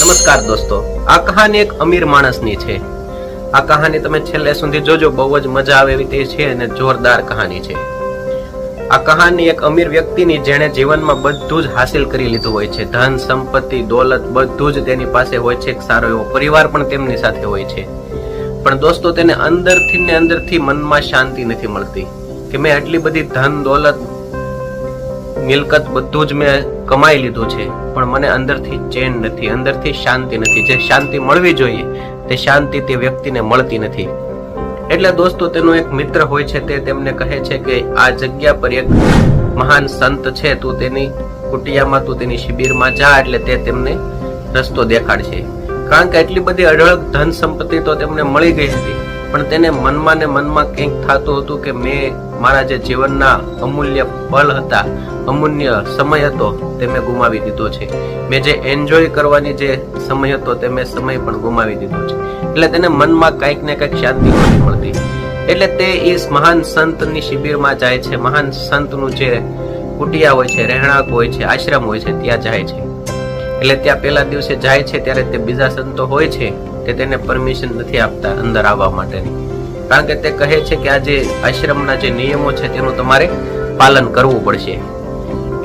નમસ્કાર દોસ્તો, આ કહાની એક અમીર માણસની છે. આ કહાની તમે છેલ્લે સુધી જોજો, બહુ જ મજા આવે એવી તે છે અને જોરદાર કહાની છે. આ કહાની એક અમીર વ્યક્તિની જેણે જીવનમાં બધું જ હાસિલ કરી લીધું હોય છે. ધન, સંપત્તિ, દોલત બધું જ તેની પાસે હોય છે. એક સારો એવો પરિવાર પણ તેમની સાથે હોય છે. પણ દોસ્તો, તેને અંદરથી ને અંદરથી મનમાં શાંતિ નથી મળતી કે મેં આટલી બધી ધન, દોલત, મિલકત બધું જ મેં કમાઈ લીધું છે. પણ મને અંદરથી ચેન નથી, અંદરથી શાંતિ નથી. જે શાંતિ મળવી જોઈએ, તે શાંતિ તે વ્યક્તિને મળતી નથી. એટલે દોસ્તો, તેનો એક મિત્ર હોય છે, તે તેમને કહે છે કે આ જગ્યા પર એક મહાન સંત છે, તું તેની કુટિયામાં, તું તેની શિબિરમાં જા, એટલે તે તેમને રસ્તો દેખાડશે. કારણ કે એટલી બધી અઢળક ધન સંપત્તિ તો તેમને મળી ગઈ હતી. પણ તેને મનમાં ને મનમાં કંઈક થતું હતું કે મેં મારા જે જીવનના અમૂલ્ય પલ હતા અમૂલ્ય સમય હતો તે મેં ગુમાવી દીધો છે. મેં જે એન્જોય કરવાની જે સમય હતો તે મેં સમય પણ ગુમાવી દીધો છે. એટલે તેને મનમાં કંઈક ને કંઈક શાંતિ નથી મળતી. એટલે તે એ મહાન સંતની શિબિરમાં જાય છે. મહાન સંતનું જે કુટિયા હોય છે, રહેણાંક હોય છે, આશ્રમ હોય છે, ત્યાં જાય છે. એટલે ત્યાં પહેલા દિવસે જાય છે ત્યારે તે બીજા સંતો હોય છે તે તેને પરમિશન નથી આપતા અંદર આવવા માટેની. કારણ કે તે કહે છે કે આ જે આશ્રમના જે નિયમો છે તેનું તમારે પાલન કરવું પડશે.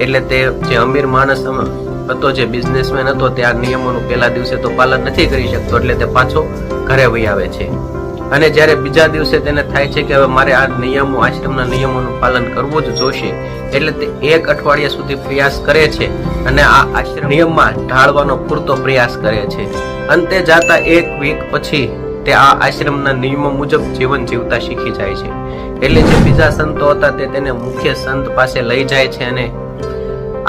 એટલે તે જે અમીર માણસ હતો, જે બિઝનેસમેન હતો, તે આ નિયમોનું પહેલા દિવસે તો પાલન નથી કરી શકતો, એટલે તે પાછો ઘરે વહી આવે છે. અને જ્યારે બીજા દિવસે તેને થાય છે કે હવે મારે આ નિયમો, આશ્રમના નિયમોનું પાલન કરવું જ જોશે, એટલે તે એક અઠવાડિયા સુધી પ્રયાસ કરે છે અને આ આશ્રમ નિયમમાં ઢાળવાનો પૂરતો પ્રયાસ કરે છે. અંતે જાતા એક વીક પછી તે આ આશ્રમના નિયમો મુજબ જીવન જીવતા શીખી જાય છે. એટલે જે બીજા સંતો હતા તે તેને મુખ્ય સંત પાસે લઈ જાય છે અને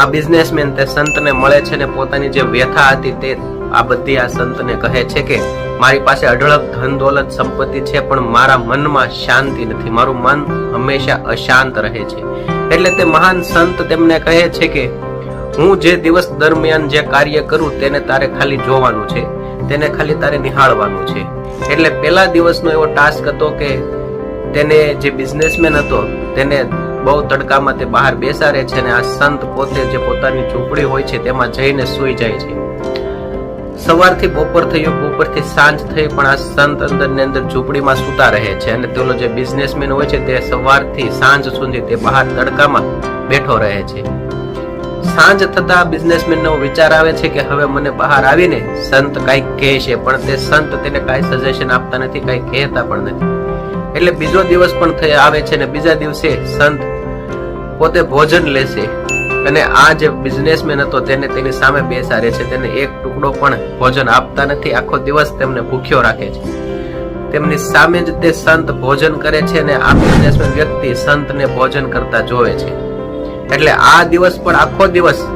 આ બિઝનેસમેન તે સંતને મળે છે અને પોતાની જે વ્યથા હતી તે આ બધી આ સંતને કહે છે કે, મારી પાસે અઢળક ધન દોલત સંપત્તિ છે, પણ મારા મનમાં શાંતિ નથી. મારું મન હંમેશા અશાંત રહે છે. એટલે તે મહાન સંત તેમને કહે છે કે, હું જે દિવસ દરમિયાન જે કાર્ય કરું, તેને તારે ખાલી જોવાનું છે. તેને ખાલી તારે નિહાળવાનું છે. એટલે પહેલા દિવસનો એવો ટાસ્ક હતો કે, તેને જે બિઝનેસમેન હતો, તેને બહુ તડકામાં તે બહાર બેસાડે છે અને આ સંત પોતે જે પોતાની ઝૂંપડી હોય છે તેમાં જઈને સૂઈ જાય છે. સવારથી બપોર થયો, બપોરથી સાંજ થઈ, પણ આ સંત અંદર ને અંદર ઝૂંપડીમાં સૂતા રહે છે અને તેનો જે બિઝનેસમેન હોય છે તે સવારથી સાંજ સુધી તે બહાર તડકામાં બેઠો રહે છે. સાંજ થતા બિઝનેસમેન નો વિચાર આવે છે કે હવે મને બહાર આવીને સંત કાંઈક કહે છે, પણ તે સંત તેને કાંઈ સજેશન આપતા નથી, કાંઈ કહેતા પણ નથી. એટલે બીજો દિવસ પણ આવે છે ને બીજા દિવસે સંત પોતે ભોજન લેશે અને આ જે બિઝનેસમેન હતો તેને તેની સામે બેસાડે છે. તેને એક ટુકડો પણ ભોજન આપતા નથી. આખો દિવસ તેમને ભૂખ્યો રાખે છે. તેમની સામે જ તે સંત ભોજન કરે છે અને આ બિઝનેસમેન વ્યક્તિ સંતને ભોજન કરતા જોવે છે. એટલે આ દિવસ પણ આખો દિવસ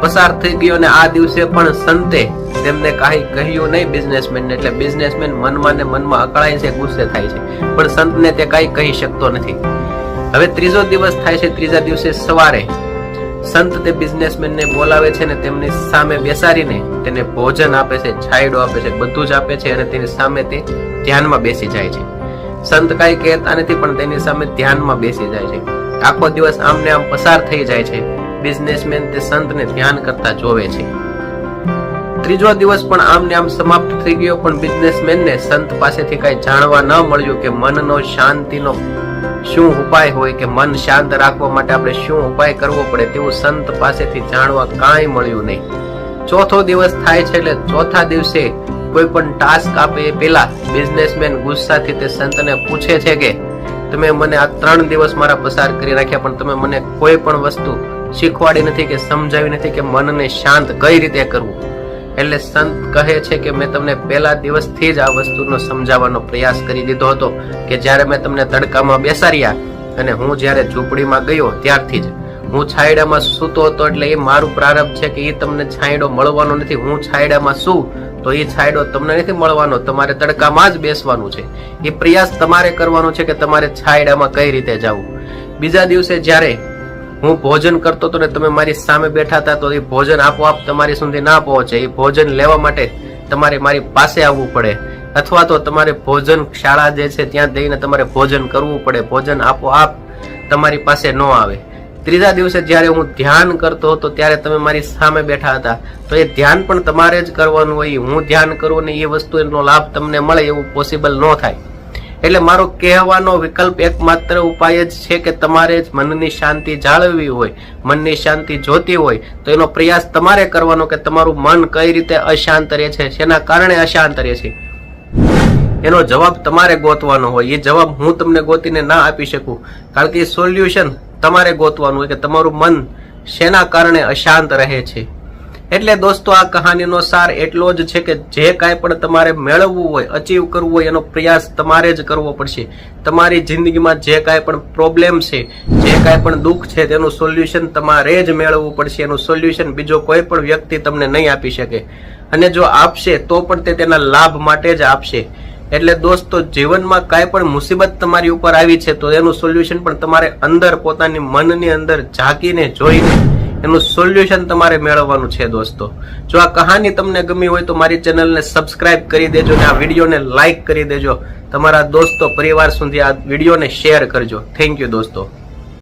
પસાર થઈ ગયો અને આ દિવસે પણ સંતે તેમને કાંઈ કહ્યું નહીં બિઝનેસમેન એટલે બિઝનેસમેન મનમાં ને મનમાં અકળાય છે, ગુસ્સે થાય છે. પણ સંતને તે કાંઈ કહી શકતો નથી. હવે ત્રીજો દિવસ થાય છે, ત્રીજા દિવસે સવારે. સંત તે બિઝનેસમેનને બોલાવે છે અને તેમની સામે બેસાડીને તેને ભોજન આપે છે, છાયડો આપે છે, બધું જ આપે છે અને તેની સામે તે ધ્યાનમાં બેસી જાય છે. સંત કાંઈ કહેતા નથી, પણ તેની સામે ધ્યાનમાં બેસી જાય છે. આખો દિવસ આમને આમ પસાર થઈ જાય છે. બિઝનેસમેન તે સંતને ધ્યાન કરતા જોવે છે. ત્રીજો દિવસ પણ આમને આમ સમાપ્ત થઈ ગયો, પણ બિઝનેસમેનને સંત પાસેથી કઈ જાણવા ન મળ્યું કે મનનો શાંતિનો શું ઉપાય હોય કે મન શાંત રાખવા માટે આપણે શું ઉપાય કરવો પડે તેવું સંત પાસેથી જાણવા કાંઈ મળ્યું નહીં. ચોથો દિવસ થાય છે એટલે ચોથા દિવસે કોઈ પણ ટાસ્ક આપે એ પહેલા બિઝનેસમેન ગુસ્સાથી તે સંતને પૂછે છે કે, તમે મને આ ત્રણ દિવસ મારા પસાર કરી રાખ્યા પણ તમે મને કોઈ પણ વસ્તુ શીખવાડી નથી કે સમજાવી નથી કે મનને શાંત કઈ રીતે કરવું? એટલે સંત કહે છે કે મેં તમને પહેલા દિવસથી જ આ વસ્તુનો સમજાવવાનો પ્રયાસ કરી દીધો હતો કે જ્યારે મેં તમને તડકામાં બેસાડ્યા અને હું જ્યારે ઝૂંપડીમાં ગયો ત્યારથી જ, હું છાયડામાં સૂતો હતો એટલે એ મારું પ્રારંભ છે કે એ તમને છાયડો મળવાનો નથી. હું છાયડામાં શું તો એ છાયડો તમને નથી મળવાનો, તમારે તડકામાં જ બેસવાનું છે. એ પ્રયાસ તમારે કરવાનો છે કે તમારે છાયડામાં કઈ રીતે જવું? બીજા દિવસે જ્યારે હું ભોજન કરતો હતો ને તમે મારી સામે બેઠા હતા, તો એ ભોજન આપોઆપ તમારી સુધી ના પહોંચે. એ ભોજન લેવા માટે તમારે મારી પાસે આવવું પડે. અથવા તો તમારે ભોજન શાળા જે છે ત્યાં જઈને તમારે ભોજન કરવું પડે. ભોજન આપોઆપ તમારી પાસે ન આવે. ત્રીજા દિવસે જ્યારે હું ધ્યાન કરતો હતો, ત્યારે તમે મારી સામે બેઠા હતા. તો એ ધ્યાન પણ તમારે જ કરવાનું હોય. હું ધ્યાન કરું ને એ વસ્તુનો લાભ તમને મળે એવું પોસિબલ ન થાય. એટલે મારો કહેવાનો વિકલ્પ એકમાત્ર ઉપાય જ છે કે તમારે જ મનની શાંતિ જાળવવી હોય, મનની શાંતિ જોતી હોય, તો એનો પ્રયાસ તમારે કરવાનો કે તમારું મન કઈ રીતે અશાંત રહે છે, શેના કારણે અશાંત રહે છે? એનો જવાબ તમારે ગોતવાનો હોય. એ જવાબ હું તમને ગોતીને ના આપી શકું. કારણ કે એ સોલ્યુશન તમારે ગોતવાનું હોય કે તમારું મન શેના કારણે અશાંત રહે છે? એટલે દોસ્તો, આ કહાનીનો સાર એટલો જ છે કે જે કાંઈ પણ તમારે મેળવવું હોય અચીવ કરવું હોય, એનો પ્રયાસ તમારે જ કરવો પડશે. તમારી જિંદગીમાં જે કાંઈ પણ પ્રોબ્લેમ છે, જે કાંઈ પણ દુઃખ છે, તેનું સોલ્યુશન તમારે જ મેળવવું પડશે. એનું સોલ્યુશન બીજો કોઈ પણ વ્યક્તિ તમને નહીં આપી શકે. અને જો આપશે, તો પણ તે તેના લાભ માટે જ આપશે. એટલે દોસ્તો, જીવનમાં કાંઈ પણ મુસીબત તમારી ઉપર આવી છે, તો એનું સોલ્યુશન પણ તમારે અંદર પોતાની મનની અંદર ઝાંકીને જોઈને એનું સોલ્યુશન તમારે મેળવવાનું છે દોસ્તો. જો આ કહાની તમને ગમી હોય તો મારી ચેનલને સબસ્ક્રાઇબ કરી દેજો અને આ વિડીયોને લાઇક કરી દેજો. તમારા દોસ્તો પરિવાર સુધી આ વિડીયોને શેર કરજો. થેન્ક યુ દોસ્તો.